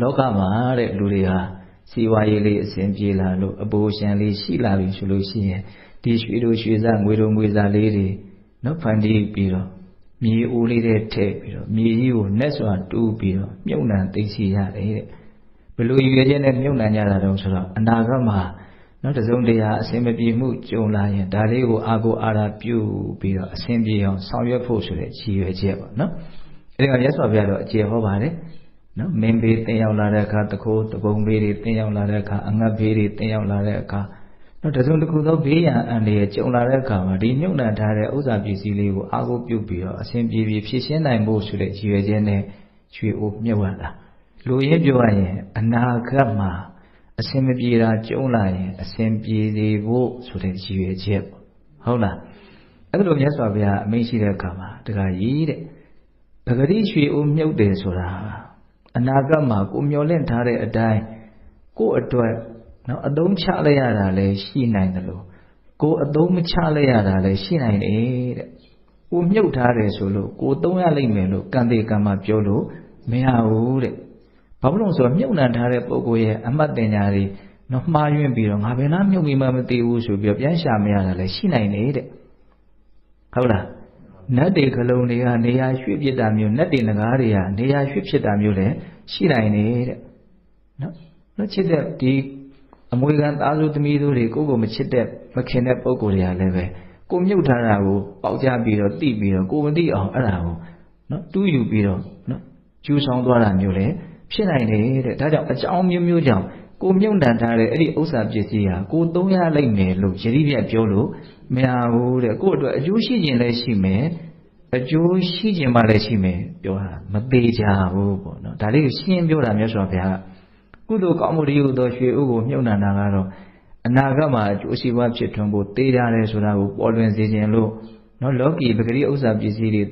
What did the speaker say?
လောကမှာတဲ့လူတွေဟာစီဝါရေးလေးအစဉ်ပြေလာလို့အပိုရှင်လေးရှိလာပြီဆိုလို့ရှိရင်ဒီရွှေတို့ရွှေစားငွေတို့ငွေစားလေးတွေနော်ဖန်တီးပြီးတော့မြေအိုးလေးတွေထည့်ပြီးတော့မြေကြီးကိုနဲ့စွာတူးပြီးတော့မြုပ်နှံသိသိရတယ်တဲ့ဘယ်လိုရည်ရွယ်ချက်နဲ့မြုပ်နှံကြတာတုံးဆိုတော့အနာဂတ်မှာနော်တစုံတရာအစဉ်မပြေမှုကြုံလာရင်ဒါလေးကိုအာကိုအာရာပြုပြီးတော့အစဉ်ပြေအောင်ဆောင်ရွက်ဖို့ဆိုတဲ့ရည်ရွယ်ချက်ပေါ့နော်အဲဒီကရသော်ပြတော့အကျေဟောပါတယ် နော်မင်းဘေးတင်ရောက်လာတဲ့အခါတခိုးတပုံဘေးတွေတင်ရောက်လာတဲ့အခါအငတ်ဘေးတွေတင်ရောက်လာတဲ့အခါနော်တစုံတစ်ခုသောဘေးရန်အန္တရာယ်ကြုံလာတဲ့အခါမှာဒီမြုပ်နှံထားတဲ့ဥစ္စာပစ္စည်းလေးကိုအာကိုပြုပြီးတော့အစဉ်ပြေပြေဖြည့်ရှင်းနိုင်ဖို့ဆိုတဲ့ရည်ရွယ်ချက်နဲ့ရွှေအိုးမြုပ်ရတာလူရင်းပြောရရင်အနာဂတ်မှာအစဉ်မပြေတာကြုံလာရင်အစဉ်ပြေစေဖို့ဆိုတဲ့ရည်ရွယ်ချက်ပေါ့ဟုတ်လားအဲ့လိုမြတ်စွာဘုရားအမိန့်ရှိတဲ့အခါမှာတခါကြီးတဲ့ပဂတိရွှေအိုးမြုပ်တယ်ဆိုတာ အနာဂတ်မှာကိုမျောလင့်ထားတဲ့အတိုင်းကိုအတွက်နော်အသုံးချလိုက်ရတာလည်းရှိနိုင်တယ်လို့ကိုအသုံးမချလိုက်ရတာလည်းရှိနိုင်တယ်တဲ့ကိုမြုပ်ထားတယ်ဆိုလို့ကိုသုံးရလိမ့်မယ်လို့ကံသေးကံမပြောလို့မရဘူးတဲ့ဘာဖြစ်လို့ဆိုတော့မြုပ်နှံထားတဲ့ပုဂ္ဂိုလ်ရဲ့အမှတ်တင်ညာတွေနော်မှားယွင်းပြီးတော့ငါဘယ်နှမြုပ်ပြီးမှမသိဘူးဆိုပြီးတော့ပြန်ရှာမရတာလည်းရှိနိုင်တယ်တဲ့ဟုတ်လား နတ်တွေကလုံးတွေကနေရာရွှေ့ပြစ်တာမျိုးနတ်တွေငကားတွေကနေရာရွှေ့ဖြစ်တာမျိုးလည်းရှိနိုင်နေတဲ့နော်နော်ချစ်တဲ့ဒီအမွေခံသားစုသမီးတို့တွေကိုကိုမချစ်တဲ့မခင်တဲ့ပုံကိုယ်တွေကလည်းပဲကိုမြုပ်ထားတာကိုပေါက်ကြပြီးတော့တိပြီးတော့ကိုမသိအောင်အဲ့ဒါကိုနော်တူးယူပြီးတော့နော်ကျူးဆောင်သွားတာမျိုးလည်းဖြစ်နိုင်တယ်တဲ့ဒါကြောင့်အကြောင်းမျိုးမျိုးကြောင့် ကိုမြုံတန်ထားတဲ့အဲ့ဒီဥစ္စာပစ္စည်းဟာကိုသုံးရလိုက်မယ်လို့ယတိပြတ်ပြောလို့မရဘူးတဲ့ကို့အတွက်အကျိုးရှိခြင်းလည်းရှိမယ်အကျိုးရှိခြင်းမှလည်းရှိမယ်ပြောတာမသေးကြဘူးပေါ့နော်ဒါလေးကိုရှင်းပြောတာမြတ်စွာဘုရားကုသိုလ်ကောင်းမှုတည်းဟူသောရွှေဥကိုမြုံနှံတာကတော့အနာဂတ်မှာအကျိုးရှိပွားဖြစ်ထွန်းဖို့တေးကြတယ်ဆိုတာကိုပေါ်လွင်စေခြင်းလို့နော်လောကီပဂရိဥစ္စာပစ္စည်းတွေ